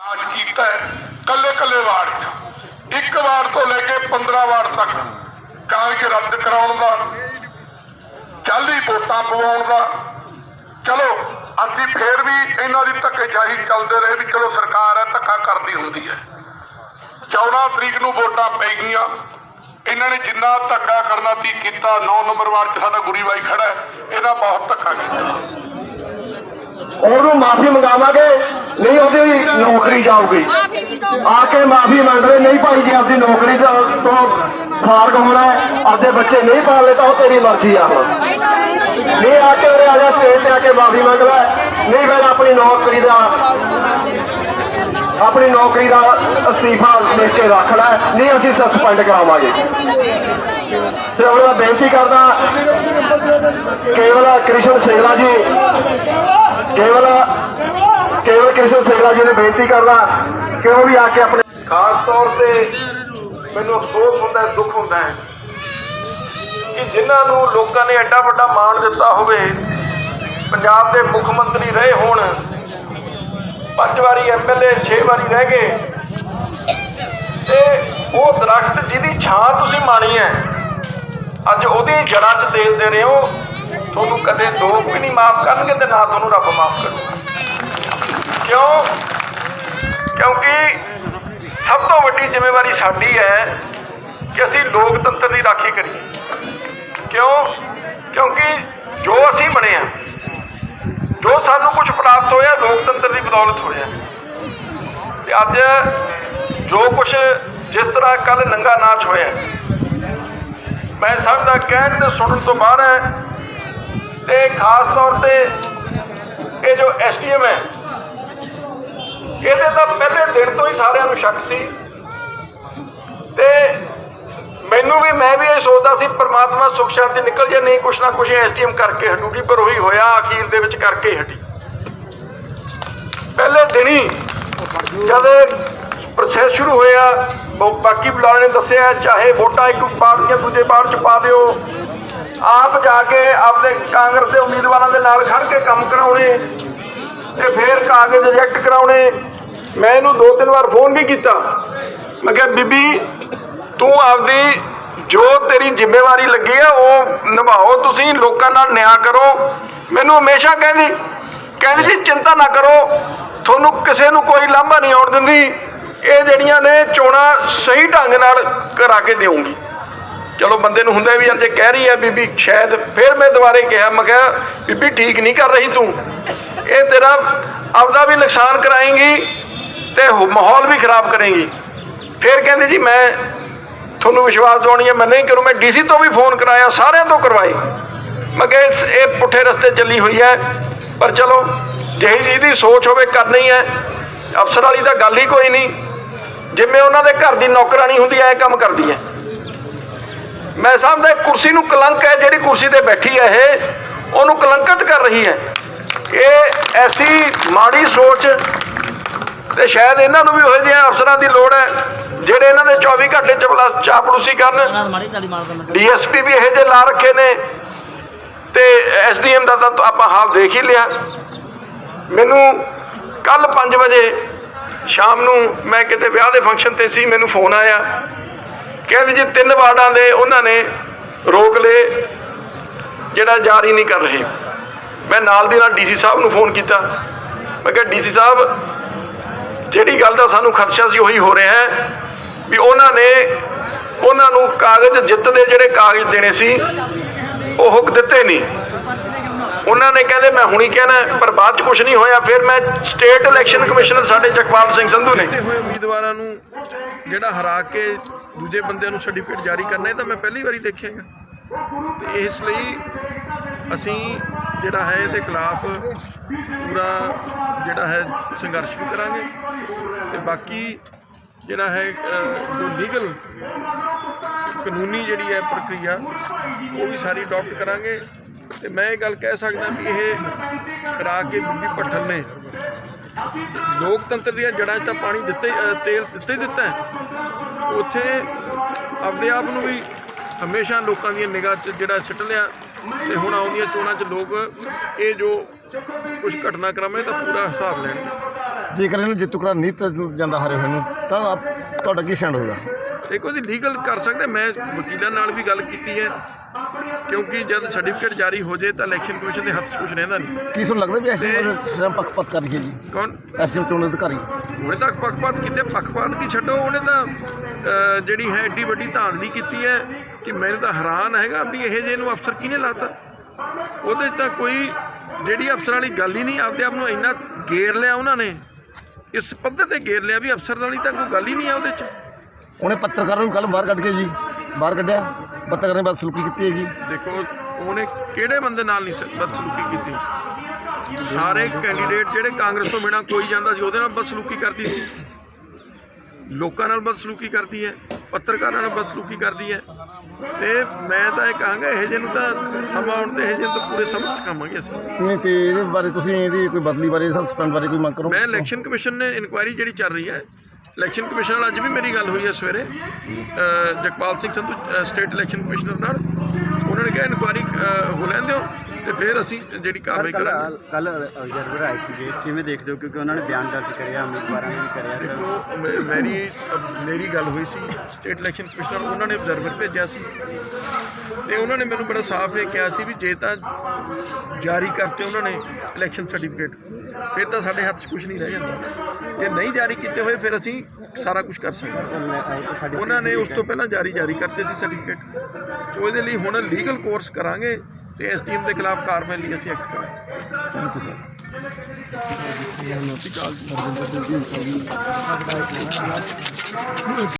ਰਾਜ ਕੀਤਾ ਕੱਲੇ ਕੱਲੇ ਵਾਰਡ 'ਚ। ਇੱਕ ਵਾਰਡ ਤੋਂ ਲੈ ਕੇ 15 ਵਾਰਡ ਤੱਕ ਕਾਗਜ਼ ਰੱਦ ਕਰਾਉਣ ਦਾ ਜਲਦੀ ਵੋਟਾਂ ਪਵਾਉਣ ਦਾ। ਚਲੋ, ਅਸੀਂ ਫੇਰ ਵੀ ਇਹਨਾਂ ਦੀ ਧੱਕੇਸ਼ਾਹੀ ਚੱਲਦੇ ਰਹੇ ਵੀ ਚਲੋ ਸਰਕਾਰ ਹੈ, ਧੱਕਾ ਕਰਦੀ ਹੁੰਦੀ ਹੈ। 14 ਤਰੀਕ ਨੂੰ ਵੋਟਾਂ ਪੈ ਗਈਆਂ। ਇਹਨਾਂ ਨੇ ਜਿੰਨਾ ਧੱਕਾ ਕਰਨਾ ਸੀ ਕੀਤਾ 9 ਨੰਬਰ ਵਾਰਡ 'ਚ ਸਾਡਾ ਗੁਰੀ ਬਾਈ ਖੜਾ ਹੈ, ਇਹਦਾ ਬਹੁਤ ਧੱਕਾ ਕੀਤਾ। ਉਹਨੂੰ ਮਾਫੀ ਮੰਗਾਵਾਂਗੇ। ਨਹੀਂ, ਉਹਦੀ ਨੌਕਰੀ ਜਾਊਗੀ। ਆ ਕੇ ਮਾਫੀ ਮੰਗ ਰਹੇ ਨਹੀਂ ਭਾਈ ਜੀ, ਆਪਦੀ ਨੌਕਰੀ ਤੋਂ ਫਾਰਗ ਹੋਣਾ ਆਪਦੇ ਬੱਚੇ ਨਹੀਂ ਪਾਲਣੇ ਤਾਂ ਉਹ ਤੇਰੀ ਮਰਜ਼ੀ ਆ। ਹੁਣ ਨਹੀਂ, ਆ ਕੇ ਉਰੇ ਆ ਜਾ ਸਟੇਜ ਤੇ ਆ ਕੇ ਮਾਫੀ ਮੰਗ ਲੈ। ਨਹੀਂ, ਫਿਰ ਆਪਣੀ ਨੌਕਰੀ ਦਾ ਆਪਣੀ ਨੌਕਰੀ ਦਾ ਅਸਤੀਫਾ ਦੇ ਕੇ ਰੱਖ ਲੈ। ਨਹੀਂ, ਅਸੀਂ ਸਸਪੈਂਡ ਕਰਾਵਾਂਗੇ। ਸੇ ਹੁਣ ਮੈਂ ਬੇਨਤੀ ਕਰਦਾ, ਕੇਵਲ ਕ੍ਰਿਸ਼ਨ ਸੇਗਲਾ ਜੀ, ਕੇਵਲ ਕੇਵਲ ਕ੍ਰਿਸ਼ਨ ਸੇਗਲਾ ਜੀ ਨੇ ਬੇਨਤੀ ਕਰਦਾ ਕਿ ਉਹ ਵੀ ਆ ਕੇ ਆਪਣੇ ਖਾਸ ਤੌਰ ਤੇ ਮੈਨੂੰ ਅਫਸੋਸ ਹੁੰਦਾ, ਦੁੱਖ ਹੁੰਦਾ ਹੈ ਕਿ ਜਿਨ੍ਹਾਂ ਨੂੰ ਲੋਕਾਂ ਨੇ ਐਡਾ ਵੱਡਾ ਮਾਣ ਦਿੱਤਾ ਹੋਵੇ, ਪੰਜਾਬ ਦੇ ਮੁੱਖ ਮੰਤਰੀ ਰਹੇ ਹੋਣ, ਪੰਜ ਵਾਰੀ ਐਮਐਲਏ 6 ਵਾਰੀ ਰਹਿ ਗਏ, ਤੇ ਉਹ ਦਰਖਤ ਜਿਹਦੀ ਛਾਂ ਤੁਸੀਂ ਮਾਣੀ ਹੈ, ਅੱਜ ਉਹਦੀ ਜੜ੍ਹਾਂ 'ਚ ਤੇਲ ਦੇ ਰਹੇ ਹੋ, ਤੁਹਾਨੂੰ ਕਦੇ ਲੋਕ ਵੀ ਨਹੀਂ ਮਾਫ ਕਰਨਗੇ ਤੇ ਨਾ ਤੁਹਾਨੂੰ ਰੱਬ ਮਾਫ ਕਰੂਗਾ ਕਿਉਂ? ਕਿਉਂਕਿ ਸਭ ਤੋਂ ਵੱਡੀ ਜ਼ਿੰਮੇਵਾਰੀ ਸਾਡੀ ਹੈ ਕਿ ਅਸੀਂ ਲੋਕਤੰਤਰ ਦੀ ਰਾਖੀ ਕਰੀਏ। ਕਿਉਂ? ਕਿਉਂਕਿ ਜੋ ਅਸੀਂ ਬਣੇ ਆ ਜੋ ਸਾਨੂੰ ਕੁਝ ਪ੍ਰਾਪਤ ਹੋਇਆ, ਲੋਕਤੰਤਰ ਦੀ ਬਦੌਲਤ ਹੋਇਆ। ਤੇ ਅੱਜ ਜੋ ਕੁਝ ਜਿਸ ਤਰ੍ਹਾਂ ਕੱਲ ਨੰਗਾ ਨਾਚ ਹੋਇਆ, ਮੈਂ ਸਮਝਦਾ ਕਹਿਣ ਤੇ ਸੁਣਨ ਤੋਂ ਬਾਹਰ ਹੈ, ਤੇ ਖਾਸ ਤੌਰ ਤੇ ਇਹ ਜੋ ਐਸਡੀਐਮ ਹੈ ਇਹਦੇ ਤਾਂ ਪਹਿਲੇ ਦਿਨ ਤੋਂ ਹੀ ਸਾਰਿਆਂ ਨੂੰ ਸ਼ੱਕ ਸੀ। ਤੇ ਮੈਨੂੰ ਵੀ, ਮੈਂ ਵੀ ਇਹ ਸੋਚਦਾ ਸੀ, ਪ੍ਰਮਾਤਮਾ ਸੁਖ ਸ਼ਾਂਤੀ ਨਿਕਲ ਜੇ, ਨਹੀਂ ਕੁਛ ਨਾ ਕੁਛ ਐਸਟੀਐਮ ਕਰਕੇ ਹਟੂਗੀ, ਪਰ ਉਹੀ ਹੋਇਆ, ਅਖੀਰ ਦੇ ਵਿੱਚ ਕਰਕੇ ਹੀ ਹਟੀ। ਪਹਿਲੇ ਦਿਨ ਹੀ ਜਦ ਪ੍ਰੋਸੈਸ ਸ਼ੁਰੂ ਹੋਇਆ ਬਾਕੀ ਬੁਲਾਰੇ ਨੇ ਦੱਸਿਆ, ਚਾਹੇ ਵੋਟਾਂ ਇੱਕ ਪਾਰਟੀਆਂ ਦੂਜੇ ਪਾਰਟ ਚ ਪਾ ਦਿਓ, ਆਪ ਜਾ ਕੇ ਆਪਦੇ ਕਾਂਗਰਸ ਦੇ ਉਮੀਦਵਾਰਾਂ ਦੇ ਨਾਲ ਖੜ ਕੇ ਕੰਮ ਕਰਾਉਣੇ ਤੇ ਫਿਰ ਕਾਗਜ਼ ਰਿਜੈਕਟ ਕਰਾਉਣੇ। ਮੈਂ ਇਹਨੂੰ ਦੋ ਤਿੰਨ ਵਾਰ ਫੋਨ ਵੀ ਕੀਤਾ। ਮੈਂ ਕਿਹਾ, ਬੀਬੀ, ਤੂੰ ਆਪਦੀ ਜੋ ਤੇਰੀ ਜ਼ਿੰਮੇਵਾਰੀ ਲੱਗੀ ਆ, ਉਹ ਨਿਭਾਓ। ਤੁਸੀਂ ਲੋਕਾਂ ਨਾਲ ਨਿਆਂ ਕਰੋ। ਮੈਨੂੰ ਹਮੇਸ਼ਾ ਕਹਿੰਦੀ ਕਹਿੰਦੀ ਜੀ, ਚਿੰਤਾ ਨਾ ਕਰੋ। ਤੁਹਾਨੂੰ ਕਿਸੇ ਨੂੰ ਕੋਈ ਲਾਂਭਾ ਨਹੀਂ ਆਉਣ ਦਿੰਦੀ। ਇਹ ਜਿਹੜੀਆਂ ਨੇ, ਚੋਣਾਂ ਸਹੀ ਢੰਗ ਨਾਲ ਕਰਾ ਕੇ ਦੇਵਾਂਗੀ ਚਲੋ, ਬੰਦੇ ਨੂੰ ਹੁੰਦਾ ਵੀ ਯਾਰ, ਜੇ ਕਹਿ ਰਹੀ ਹੈ ਬੀਬੀ, ਸ਼ਾਇਦ ਫਿਰ ਮੈਂ ਦੁਬਾਰੇ ਕਿਹਾ। ਮੈਂ ਕਿਹਾ, ਬੀਬੀ, ਠੀਕ ਨਹੀਂ ਕਰ ਰਹੀ ਤੂੰ। ਇਹ ਤੇਰਾ ਆਪਦਾ ਵੀ ਨੁਕਸਾਨ ਕਰਾਏਗੀ ਤੇ ਮਾਹੌਲ ਵੀ ਖਰਾਬ ਕਰੇਂਗੀ। ਫਿਰ ਕਹਿੰਦੇ ਜੀ, ਮੈਂ ਤੁਹਾਨੂੰ ਵਿਸ਼ਵਾਸ ਦਿਵਾਉਣੀ ਹੈ ਮੈਂ ਨਹੀਂ ਕਰੂੰ, ਮੈਂ ਡੀਸੀ ਤੋਂ ਵੀ ਫੋਨ ਕਰਾਇਆ, ਸਾਰਿਆਂ ਤੋਂ ਕਰਵਾਏ। ਮੈਂ ਕਿਹਾ ਇਹ ਪੁੱਠੇ ਰਸਤੇ ਚੱਲੀ ਹੋਈ ਹੈ, ਪਰ ਚਲੋ, ਜਿਹੀ ਜਿਹਦੀ ਸੋਚ ਹੋਵੇ, ਕਰਨੀ ਹੈ। ਅਫਸਰ ਵਾਲੀ ਤਾਂ ਗੱਲ ਹੀ ਕੋਈ ਨਹੀਂ। ਜਿਵੇਂ ਉਹਨਾਂ ਦੇ ਘਰ ਦੀ ਨੌਕਰਾਨੀ ਹੁੰਦੀ ਹੈ ਇਹ ਕੰਮ ਕਰਦੀ ਹੈ। ਮੈਂ ਸਮਝਦਾ ਕੁਰਸੀ ਨੂੰ ਕਲੰਕ ਹੈ, ਜਿਹੜੀ ਕੁਰਸੀ ਤੇ ਬੈਠੀ ਹੈ ਇਹ, ਉਹਨੂੰ ਕਲੰਕਤ ਕਰ ਰਹੀ ਹੈ। ਇਹ ਐਸੀ ਮਾੜੀ ਸੋਚ ਤੇ ਸ਼ਾਇਦ ਇਹਨਾਂ ਨੂੰ ਵੀ ਉਹੋ ਜਿਹੇ ਅਫਸਰਾਂ ਦੀ ਲੋੜ ਹੈ, ਜਿਹੜੇ ਇਹਨਾਂ ਦੇ 24 ਘੰਟੇ ਚਪਲਾ ਚਾਪਲੂਸੀ ਕਰਨ। ਨਾਲ ਮਾਰੀ ਤਾਲੀ ਡੀਐਸਪੀ ਵੀ ਇਹੋ ਜਿਹੇ ਲਾ ਰੱਖੇ ਨੇ ਤੇ ਐਸਡੀਐਮ ਦਾ ਤਾਂ ਆਪਾਂ ਹਾਲ ਦੇਖ ਹੀ ਲਿਆ। ਮੈਨੂੰ ਕੱਲ 5 ਵਜੇ ਸ਼ਾਮ ਨੂੰ ਮੈਂ ਕਿਤੇ ਵਿਆਹ ਦੇ ਫੰਕਸ਼ਨ ਤੇ ਸੀ, ਮੈਨੂੰ ਫੋਨ ਆਇਆ। ਕਹਿੰਦੇ ਜੀ ਤਿੰਨ ਵਾਰਡਾਂ ਦੇ ਉਹਨਾਂ ਨੇ ਰੋਕ ਲਏ, ਜਿਹੜਾ ਜਾਰੀ ਨਹੀਂ ਕਰ ਰਹੇ। ਮੈਂ ਨਾਲ ਦੀ ਨਾਲ ਡੀਸੀ ਸਾਹਿਬ ਨੂੰ ਫੋਨ ਕੀਤਾ। ਮੈਂ ਕਿਹਾ ਡੀਸੀ ਸਾਹਿਬ, ਜਿਹੜੀ ਗੱਲ ਦਾ ਸਾਨੂੰ ਖਦਸ਼ਾ ਸੀ ਉਹੀ ਹੋ ਰਿਹਾ ਹੈ ਵੀ ਉਹਨਾਂ ਨੇ ਉਹਨਾਂ ਨੂੰ ਕਾਗਜ਼ ਜਿੱਤ ਦੇ ਜਿਹੜੇ ਕਾਗਜ਼ ਦੇਣੇ ਸੀ, ਉਹ ਹੁਕ ਦਿੱਤੇ ਨਹੀਂ। ਉਹਨਾਂ ਨੇ ਕਹਿੰਦੇ, ਮੈਂ ਹੁਣੀ ਕਹਿਣਾ ਪਰ ਬਾਅਦ ਚ ਕੁਝ ਨਹੀਂ ਹੋਇਆ, ਫਿਰ ਮੈਂ ਸਟੇਟ ਇਲੈਕਸ਼ਨ ਕਮਿਸ਼ਨਰ ਸਾਡੇ ਜਗਪਾਲ ਸਿੰਘ ਸੰਧੂ ਨੇ। ਜਿੱਤੇ ਹੋਏ ਉਮੀਦਵਾਰਾਂ ਨੂੰ ਜਿਹੜਾ ਹਰਾ ਕੇ ਦੂਜੇ ਬੰਦਿਆਂ ਨੂੰ ਸਰਟੀਫਿਕੇਟ ਜਾਰੀ ਕਰਨਾ, ਇਹ ਤਾਂ ਮੈਂ ਪਹਿਲੀ ਵਾਰੀ ਦੇਖਿਆਗਾ ਤੇ ਇਸ ਲਈ ਅਸੀਂ ਜਿਹੜਾ ਹੈ ਇਹਦੇ ਖਿਲਾਫ ਪੂਰਾ ਜਿਹੜਾ ਹੈ ਸੰਘਰਸ਼ ਵੀ ਕਰਾਂਗੇ ਤੇ ਬਾਕੀ ਜਿਹੜਾ ਹੈ ਜੋ ਲੀਗਲ ਕਾਨੂੰਨੀ ਜਿਹੜੀ ਹੈ ਪ੍ਰਕਿਰਿਆ, ਉਹ ਵੀ ਸਾਰੀ ਅਡਾਪਟ ਕਰਾਂਗੇ। ਤੇ ਮੈਂ ਇਹ ਗੱਲ ਕਹਿ ਸਕਦਾ ਵੀ ਇਹ ਕਰਾ ਕੇ ਬੀਬੀ ਭੱਠਲ ਨੇ ਲੋਕਤੰਤਰ ਦੀਆਂ ਜੜ੍ਹਾਂ 'ਚ ਤਾਂ ਪਾਣੀ ਦਿੱਤੇ ਤੇਲ ਦਿੱਤੇ ਦਿੱਤਾ ਉੱਥੇ ਆਪਣੇ ਆਪ ਨੂੰ ਵੀ ਹਮੇਸ਼ਾ ਲੋਕਾਂ ਦੀਆਂ ਨਿਗਾਹ 'ਚ ਜਿਹੜਾ ਸਿੱਟ ਲਿਆ। ਤੇ ਹੁਣ ਆਉਂਦੀਆਂ ਚੋਣਾਂ 'ਚ ਲੋਕ ਇਹ ਜੋ ਕੁਝ ਘਟਨਾਕ੍ਰਮ ਹੈ ਤਾਂ ਪੂਰਾ ਹਿਸਾਬ ਲੈਣਗੇ ਜੇਕਰ ਇਹਨੂੰ ਜਿੱਤੂ ਕਰਾ ਨਹੀਂ ਤਾਂ ਜਾਂਦਾ ਹਾਰੇ ਹੋਏ ਨੂੰ ਤਾਂ ਆਪ- ਤੁਹਾਡਾ ਕੀ ਸਟੈਂਡ ਹੋਏਗਾ? ਦੇਖੋ ਇਹਦੀ ਲੀਗਲ ਕਰ ਸਕਦੇ ਮੈਂ ਵਕੀਲਾਂ ਨਾਲ ਵੀ ਗੱਲ ਕੀਤੀ ਹੈ। ਕਿਉਂਕਿ ਜਦ ਸਰਟੀਫਿਕੇਟ ਜਾਰੀ ਹੋ ਜੇ ਤਾਂ ਇਲੈਕਸ਼ਨ ਕਮਿਸ਼ਨ ਦੇ ਹੱਥ 'ਚ ਕੁਝ ਰਹਿੰਦਾ ਨਹੀਂ। ਕੀ ਤੁਹਾਨੂੰ ਲੱਗਦਾ ਵੀ ਐਸਟੀਐਮ ਸਿਰਮ ਪੱਖਪਾਤ ਕਰ ਰਹੀ ਹੈ ਜੀ? ਕੌਣ? ਐਸਟੀਐਮ ਚੋਣ ਅਧਿਕਾਰੀ। ਉਹਨੇ ਤਾਂ ਪੱਖਪਾਤ ਕੀਤੇ ਪੱਖਪਾਤ ਕੀ ਛੱਡੋ ਉਹਨੇ ਤਾਂ ਜਿਹੜੀ ਹੈ ਏਡੀ ਵੱਡੀ ਧਾਂਦਲੀ ਕੀਤੀ ਹੈ ਕਿ ਮੈਨੂੰ ਤਾਂ ਹੈਰਾਨ ਹੈਗਾ ਵੀ ਇਹ ਜੇ ਨੂੰ ਅਫਸਰ ਕਿਹਨੇ ਲਾਤਾ? ਉਹਦੇ 'ਚ ਤਾਂ ਕੋਈ ਜਿਹੜੀ ਅਫਸਰਾਂ ਵਾਲੀ ਗੱਲ ਹੀ ਨਹੀਂ ਆਪਦੇ ਆਪ ਨੂੰ ਇੰਨਾ ਗੇਰ ਲਿਆ ਉਹਨਾਂ ਨੇ। ਇਸ ਪੱਧਰ ਤੇ ਗੇਰ ਲਿਆ ਵੀ ਅਫਸਰ ਵਾਲੀ ਤਾਂ ਕੋਈ ਗੱਲ ਹੀ ਨਹੀਂ ਆ ਉਹਦੇ 'ਚ। ਉਹਨੇ ਪੱਤਰਕਾਰਾਂ ਨੂੰ ਕੱਲ ਬਾਹਰ ਕੱਢ ਕੇ ਜੀ ਬਾਹਰ ਕੱਢਿਆ। ਪੱਤਰਕਾਰਾਂ ਨੇ ਬਦਸਲੂਕੀ ਕੀਤੀ ਹੈ ਜੀ ਦੇਖੋ ਉਹਨੇ ਕਿਹੜੇ ਬੰਦੇ ਨਾਲ ਨਹੀਂ ਬਦਸਲੂਕੀ ਕੀਤੀ? ਸਾਰੇ ਕੈਂਡੀਡੇਟ ਜਿਹੜੇ ਕਾਂਗਰਸ ਤੋਂ ਬਿਨਾ ਕੋਈ ਜਾਂਦਾ ਸੀ ਉਹਦੇ ਨਾਲ ਬਦਸਲੂਕੀ ਕਰਦੀ ਸੀ। ਲੋਕਾਂ ਨਾਲ ਬਦਸਲੂਕੀ ਕਰਦੀ ਹੈ ਪੱਤਰਕਾਰਾਂ ਨਾਲ ਬਦਸਲੂਕੀ ਕਰਦੀ ਹੈ। ਤੇ ਮੈਂ ਤਾਂ ਇਹ ਕਹਾਂਗਾ ਇਹ ਜਿਹੇ ਨੂੰ ਤਾਂ ਸਮਾਂ ਆਉਣ ਤੇ ਇਹ ਜਿਹੇ ਨੂੰ ਤਾਂ ਪੂਰੇ ਸਬਕ ਸਿਖਾਵਾਂਗੇ ਅਸੀਂ। ਨਹੀਂ ਤੇ ਇਹਦੇ ਬਾਰੇ ਤੁਸੀਂ ਇਹਦੀ ਕੋਈ ਬਦਲੀ ਬਾਰੇ ਸਸਪੈਂਡ ਬਾਰੇ ਕੋਈ ਮੰਗ ਕਰੋ। ਮੈਂ ਇਲੈਕਸ਼ਨ ਕਮਿਸ਼ਨ ਨੇ ਇਨਕੁਆਇਰੀ ਜਿਹੜੀ ਚੱਲ ਰਹੀ ਹੈ ਇਲੈਕਸ਼ਨ ਕਮਿਸ਼ਨ ਨਾਲ ਅੱਜ ਵੀ ਮੇਰੀ ਗੱਲ ਹੋਈ ਹੈ ਸਵੇਰੇ। Jagpal Singh Sandhu state election commissioner ਨਾਲ। ਉਹਨਾਂ ਨੇ ਕਿਹਾ ਇਨਕੁਆਇਰੀ ਹੋ ਲੈਣ ਦਿਓ ਤੇ ਫਿਰ ਅਸੀਂ ਜਿਹੜੀ ਕਾਰਵਾਈ ਕਰਾਂਗੇ। ਕੱਲ ਅਬਜ਼ਰਵਰ ਆਏ ਸੀਗੇ। ਕਿਵੇਂ ਦੇਖਦੇ ਹੋ? ਕਿਉਂਕਿ ਉਹਨਾਂ ਨੇ ਬਿਆਨ ਦਰਜ ਕਰਿਆ ਉਮੀਦਵਾਰਾਂ ਨੇ ਵੀ ਕਰਿਆ। ਦੇਖੋ ਮੇਰੀ ਮੇਰੀ ਗੱਲ ਹੋਈ ਸੀ ਸਟੇਟ ਇਲੈਕਸ਼ਨ ਕਮਿਸ਼ਨਰ ਉਹਨਾਂ ਨੇ ਅਬਜ਼ਰਵਰ ਭੇਜਿਆ ਸੀ। ਤੇ ਉਹਨਾਂ ਨੇ ਮੈਨੂੰ ਬੜਾ ਸਾਫ਼ ਇਹ ਕਿਹਾ ਸੀ ਵੀ ਜੇ ਤਾਂ ਜਾਰੀ ਕਰਤੇ ਉਹਨਾਂ ਨੇ ਇਲੈਕਸ਼ਨ ਸਰਟੀਫਿਕੇਟ ਫਿਰ ਤਾਂ ਸਾਡੇ ਹੱਥ 'ਚ ਕੁਝ ਨਹੀਂ ਰਹਿ ਜਾਂਦਾ। ਜੇ ਨਹੀਂ ਜਾਰੀ ਕੀਤੇ ਹੋਏ ਫਿਰ ਅਸੀਂ ਸਾਰਾ ਕੁਝ ਕਰ ਸਕਦੇ ਉਹਨਾਂ ਨੇ ਉਸ ਤੋਂ ਪਹਿਲਾਂ ਜਾਰੀ ਜਾਰੀ ਕਰਤੇ ਸੀ ਸਰਟੀਫਿਕੇਟ ਸੋ ਇਹਦੇ ਲਈ ਹੁਣ ਲੀਗਲ ਕੋਰਸ ਕਰਾਂਗੇ ਤੇ ਇਸ ਟੀਮ ਦੇ ਖਿਲਾਫ ਕਾਰਵਾਈ ਲਈ ਅਸੀਂ ਐਕਟ ਕਰਾਂਗੇ। Thank you sir